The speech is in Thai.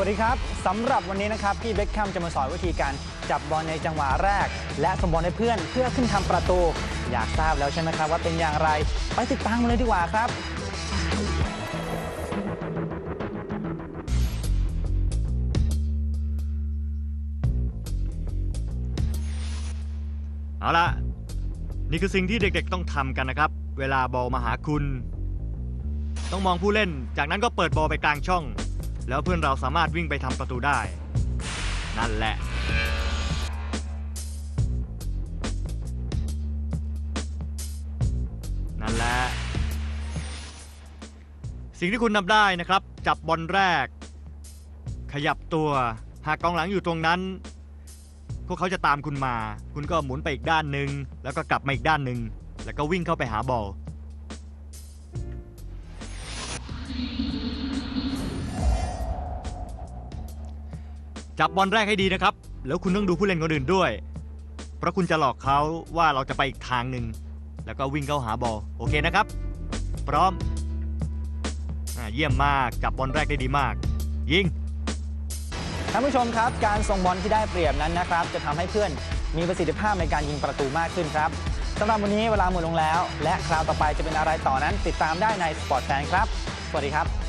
วัสดีครับสำหรับวันนี้นะครับพี่เบคแคมจะมาสอนวิธีการจับบอลในจังหวะแรก และส่งบอลให้เพื่อนเพื่อขึ้นทำประตู อยากทราบแล้วใช่ไหมครับว่าเป็นอย่างไร ไปติดตามกันเลยดีกว่าครับ เอาละนี่คือสิ่งที่เด็กๆต้องทำกันนะครับ เวลาบอลมาหาคุณ ต้องมองผู้เล่น จากนั้นก็เปิดบอลไปกลางช่อง แล้วเพื่อนเราสามารถวิ่งไปทำประตูได้ นั่นแหละ นั่นแหละ สิ่งที่คุณทำได้นะครับ จับบอลแรก ขยับตัว หากกองหลังอยู่ตรงนั้น พวกเขาจะตามคุณมา คุณก็หมุนไปอีกด้านหนึ่งแล้วก็กลับมาอีกด้านหนึ่งแล้วก็วิ่งเข้าไปหาบอล จับบอลแรกให้ดีนะครับ แล้วคุณต้องดูผู้เล่นคนอื่นด้วย เพราะคุณจะหลอกเขาว่าเราจะไปอีกทางหนึ่ง แล้วก็วิ่งเข้าหาบอลโอเคนะครับ พร้อมอเยี่ยมมากจับบอลแรกได้ดีมาก ยิงท่านผู้ชมครับ การส่งบอลที่ได้เปรียบนั้นนะครับ จะทำให้เพื่อนมีประสิทธิภาพในการยิงประตูมากขึ้นครับสำหรับวันนี้เวลาหมดลงแล้ว และคราวต่อไปจะเป็นอะไรต่อนั้น ติดตามได้ในสปอร์ตแฟนครับ สวัสดีครับ